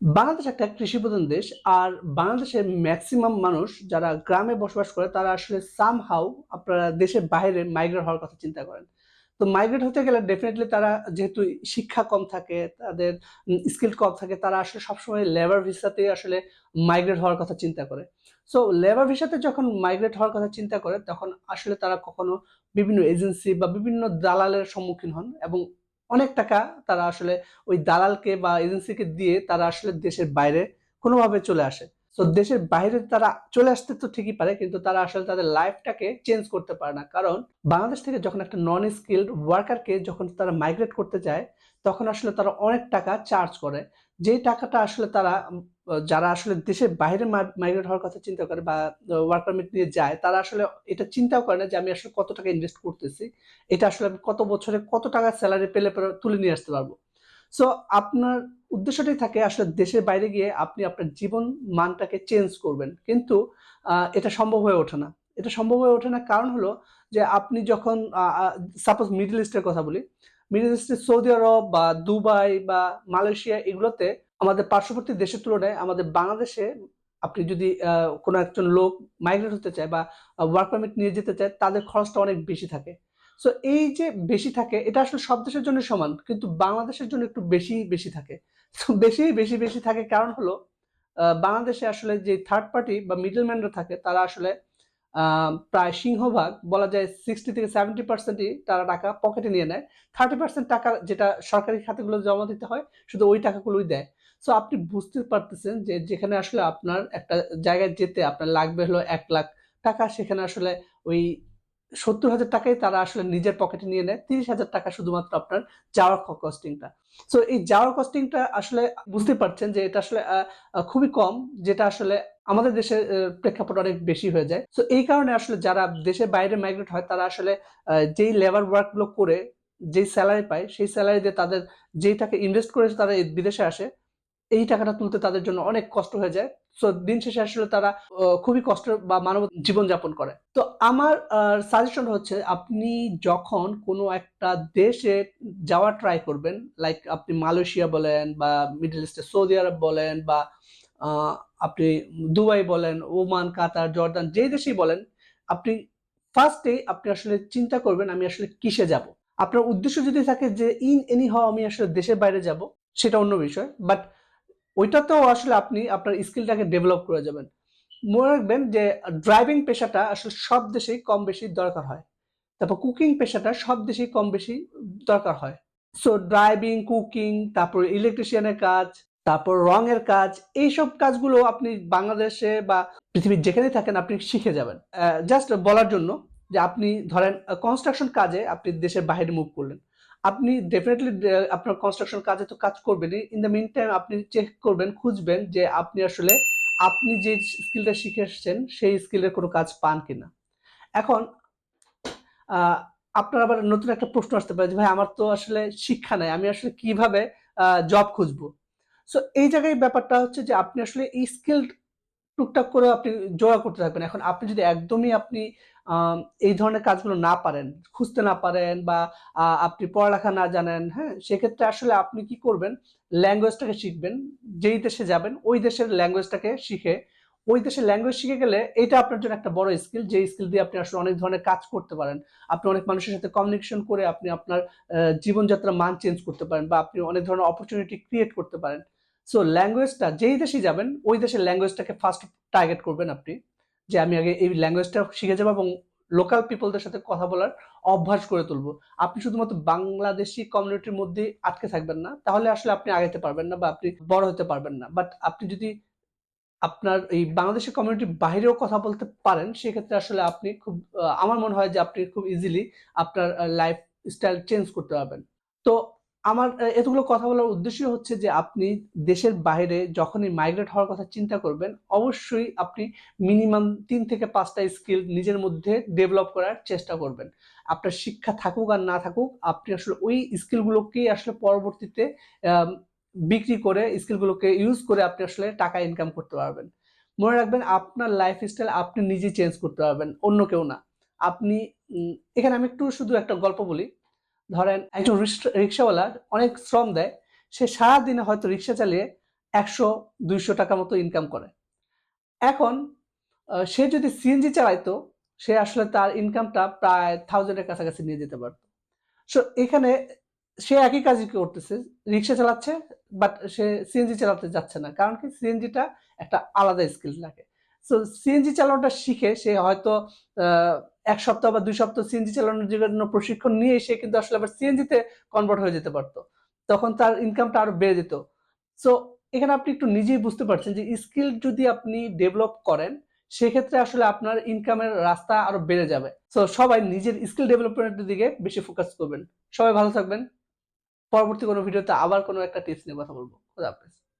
বাংলাদেশ একটা কৃষি প্রধান দেশ, আর বাংলাদেশের ম্যাক্সিমাম মানুষ যারা গ্রামে বসবাস করে, তারা আসলে সামহাউ আপনারা দেশের বাইরে মাইগ্রেট হওয়ার কথা চিন্তা করেন। তো মাইগ্রেট হতে গেলে ডেফিনেটলি তারা যেহেতু শিক্ষা কম থাকে, তাদের স্কিল কম থাকে, তারা আসলে সবসময় লেবার ভিসাতে আসলে মাইগ্রেট হওয়ার কথা চিন্তা করে। সো লেবার ভিসাতে যখন মাইগ্রেট হওয়ার কথা চিন্তা করে, তখন আসলে তারা কখনো বিভিন্ন এজেন্সি বা বিভিন্ন দালালের সম্মুখীন হন এবং অনেক টাকা তারা আসলে ওই দালালকে বা এজেন্সিকে দিয়ে তারা আসলে দেশের বাইরে কোনোভাবে চলে আসে। তো দেশের বাইরে তারা চলে আসতে তো ঠিকই পারে, কিন্তু তারা আসলে তাদের লাইফটাকে চেঞ্জ করতে পারে না। কারণ বাংলাদেশ থেকে যখন একটা নন স্কিল্ড ওয়ার্কারকে যখন তারা মাইগ্রেট করতে যায় তখন আসলে তারা অনেক টাকা চার্জ করে। যেই টাকাটা আসলে তারা, যারা আসলে দেশের বাইরে মাইগ্রেট হওয়ার কথা চিন্তা করে বা ওয়ার্ক পারমিট নিয়ে যায়, তারা আসলে এটা চিন্তাও করে না যে আমি আসলে কত টাকা ইনভেস্ট করতেছি। এটা আসলে আমি কত বছরে কত টাকা স্যালারি পেলে তুলে নিয়ে আসতে পারব। সো আপনার উদ্দেশ্যটাই থাকে আসলে দেশের বাইরে গিয়ে আপনি আপনার জীবন মানটাকে চেঞ্জ করবেন। কিন্তু এটা সম্ভব হয়ে ওঠে না। এটা সম্ভব হয়ে ওঠে না কারণ হলো যে আপনি যখন সাপোজ মিডল ইস্টের কথা বলি মিডল ইস্টে সৌদি আরব বা দুবাই বা মালয়েশিয়া এগুলোতে আমাদের পার্শ্ববর্তী দেশের তুলনায় আমাদের বাংলাদেশে আপনি যদি কোনো একজন লোক মাইগ্রেট হতে চায় বা ওয়ার্ক পারমিট নিয়ে যেতে চায়, তাদের খরচটা অনেক বেশি থাকে। সো এই যে বেশি থাকে, এটা আসলে সব দেশের জন্য সমান, কিন্তু বাংলাদেশের জন্য একটু বেশি বেশি থাকে। তো বেশি বেশি বেশি থাকে কারণ হলো বাংলাদেশে আসলে যে থার্ড পার্টি বা মিডল ম্যানরা থাকে, তারা আসলে প্রায় সিংহভাগ, বলা যায় সিক্সটি থেকে সেভেন্টি পার্সেন্টই তারা টাকা পকেটে নিয়ে নেয়। থার্টি পার্সেন্ট টাকা যেটা সরকারি খাতাগুলো জমা দিতে হয়, শুধু ওই টাকাগুলোই দেয়। সো আপনি বুঝতে পারতেছেন যে যেখানে আসলে আপনার একটা জায়গায় যেতে আপনার লাগবে হলো এক লাখ টাকা, সেখানে আসলে ওই সত্তর হাজার টাকাই তারা আসলে নিজের পকেটে নিয়ে নেয়। তিরিশ হাজার টাকা শুধুমাত্র আপনার যাওয়ার কস্টিংটা সো এই যাওয়ার কস্টিংটা আসলে বুঝতে পারছেন যে এটা আসলে খুবই কম, যেটা আসলে আমাদের আহ, প্রেক্ষাপট অনেক বেশি হয়ে যায়। সো এই কারণে আসলে যারা দেশের বাইরে মাইগ্রেট হয় তারা আসলে যেই লেবার ওয়ার্কগুলো করে যেই স্যালারি পায় সেই স্যালারি দিয়ে তাদের যেই টাকা ইনভেস্ট করেছে তারা বিদেশে আসে এই টাকাটা তুলতে তাদের জন্য অনেক কষ্ট হয়ে যায়। সো দিন শেষে আসলে তারা খুবই কষ্ট বা মানব জীবনযাপন করে। তো আমার সাজেশন হচ্ছে আপনি যখন কোনো একটা দেশে যাওয়ার ট্রাই করবেন লাইক আপনি মালয়েশিয়া বলেন বা মিডল ইস্টে সৌদি আরব বলেন বা আপনি দুবাই বলেন, ওমান, কাতার, জর্দান, যেই দেশেই বলেন, আপনি ফার্স্টে আপনি আসলে চিন্তা করবেন আমি আসলে কিসে যাব। আপনার উদ্দেশ্য যদি থাকে যে ইন এনি হাও আমি আসলে দেশের বাইরে যাব, সেটা অন্য বিষয় বাট ওইটাতেও আসলে আপনি আপনার স্কিলটাকে ডেভেলপ করে যাবেন। মনে রাখবেন যে ড্রাইভিং পেশাটা আসলে সব দেশেই কম বেশি দরকার হয়। তারপর কুকিং পেশাটা সব দেশেই কম বেশি দরকার হয়। সো ড্রাইভিং কুকিং তারপর ইলেকট্রিশিয়ানের কাজ তারপর রঙের কাজ, এইসব কাজগুলো আপনি বাংলাদেশে বা পৃথিবীর যেখানে থাকেন আপনি শিখে যাবেন। জাস্ট বলার জন্য যে আপনি ধরেন কনস্ট্রাকশন কাজে আপনি দেশের বাইরে মুভ করলেন। আপনি ডেফিনেটলি আপনার কনস্ট্রাকশন কাজে তো কাজ করবেনই। ইন দ্য মিন টাইম আপনি চেক করবেন, খুঁজবেন যে আপনি আসলে, আপনি যে স্কিলটা শিখে এসেছেন, সেই স্কিলের কোনো কাজ পান কিনা। এখন আপনার আবার নতুন একটা প্রশ্ন আসতে পারে যে, ভাই, আমার তো আসলে শিক্ষা নাই। আমি আসলে কীভাবে জব খুঁজবো? সো এই জায়গায় ব্যাপারটা হচ্ছে যে আপনি আসলে এই স্কিল টুকটাক করে আপনি জোগাড় করতে থাকবেন। এখন আপনি যদি একদমই আপনি এই ধরনের কাজগুলো না পারেন, খুঁজতে না পারেন বা আপনি পড়ালেখা না জানেন হ্যাঁ সেক্ষেত্রে আসলে আপনি কি করবেন? ল্যাঙ্গুয়েজটাকে শিখবেন। যেই দেশে যাবেন, ওই দেশের ল্যাঙ্গুয়েজটাকে শিখে, ওই দেশের ল্যাঙ্গুয়েজ শিখে গেলে এটা আপনার জন্য একটা বড় স্কিল যে স্কিল দিয়ে আপনি আসলে অনেক ধরনের কাজ করতে পারেন। আপনি অনেক মানুষের সাথে কমিউনিকেশন করে আপনি আপনার জীবনযাত্রার মান চেঞ্জ করতে পারেন বা আপনি অনেক ধরনের অপরচুনিটি ক্রিয়েট করতে পারেন। সো ল্যাঙ্গুয়েজটা যেই দেশে যাবেন, ওই দেশের ল্যাঙ্গুয়েজটাকে ফার্স্ট টার্গেট করবেন আপনি, যে আমি আগে এই ল্যাঙ্গুয়েজটা শিখে যাব এবং লোকাল পিপলদের সাথে কথা বলার অভ্যাস করে তুলবো। আপনি শুধুমাত্র বাংলাদেশি কমিউনিটির মধ্যে আটকে থাকবেন না, তাহলে আসলে আপনি আগাতে পারবেন না বা আপনি বড় হতে পারবেন না। বাট আপনি যদি আপনার এই বাংলাদেশের কমিউনিটির বাইরেও কথা বলতে পারেন, সেক্ষেত্রে আসলে আপনি খুব আমার মনে হয় যে আপনি খুব ইজিলি আপনার লাইফ স্টাইল চেঞ্জ করতে পারবেন। তো আমার এতগুলো কথা বলার উদ্দেশ্য হচ্ছে যে আপনি দেশের বাইরে যখনই মাইগ্রেট হওয়ার কথা চিন্তা করবেন, অবশ্যই আপনি মিনিমাম তিন থেকে পাঁচটা স্কিল নিজের মধ্যে ডেভেলপ করার চেষ্টা করবেন। আপনার শিক্ষা থাকুক আর না থাকুক, আপনি আসলে ওই স্কিলগুলোকেই আসলে পরবর্তীতে বিক্রি করে স্কিলগুলোকে ইউজ করে আপনি আসলে টাকা ইনকাম করতে পারবেন। মনে রাখবেন আপনার লাইফ স্টাইল আপনি নিজে চেঞ্জ করতে পারবেন, অন্য কেউ না। আপনি এখানে আমি একটু শুধু একটা গল্প বলি। ধরেন একজন রিক্সা- রিক্সাওয়ালা অনেক শ্রম দেয়, সে সারাদিনে হয়তো রিক্সা চালিয়ে একশো, দুইশো টাকা মতো ইনকাম করে। এখন সে যদি সিএনজি চালাইতো, সে আসলে তার ইনকামটা প্রায় থাউজেন্ডের কাছাকাছি নিয়ে যেতে পারতো। সো এখানে সে একই কাজই করতেছে, রিক্সা চালাচ্ছে বাট সে সিএনজি চালাতে যাচ্ছে না, কারণ কি সিএনজিটা একটা আলাদা স্কিল লাগে সো সিএনজি চালানোটা শিখে সে হয়তো এক সপ্তাহ বা দুই সপ্তাহ সিএনজি চালানোর জন্য প্রশিক্ষণ নিয়ে সে কিন্তু আসলে আবার সিএনজিতে কনভার্ট হয়ে যেতে পারতো। তখন তার ইনকামটা আরও বেড়ে যেত। সো এখানে আপনি একটু নিজেই বুঝতে পারছেন যে স্কিল যদি আপনি ডেভেলপ করেন, সেক্ষেত্রে আসলে আপনার ইনকামের রাস্তা আরও বেড়ে যাবে। সো সবাই নিজের স্কিল ডেভেলপমেন্টের দিকে বেশি ফোকাস করবেন। সবাই ভালো থাকবেন। পরবর্তী কোনো ভিডিওতে আবার কোনো একটা টিপস নিয়ে কথা বলব। খুদা হাফেজ।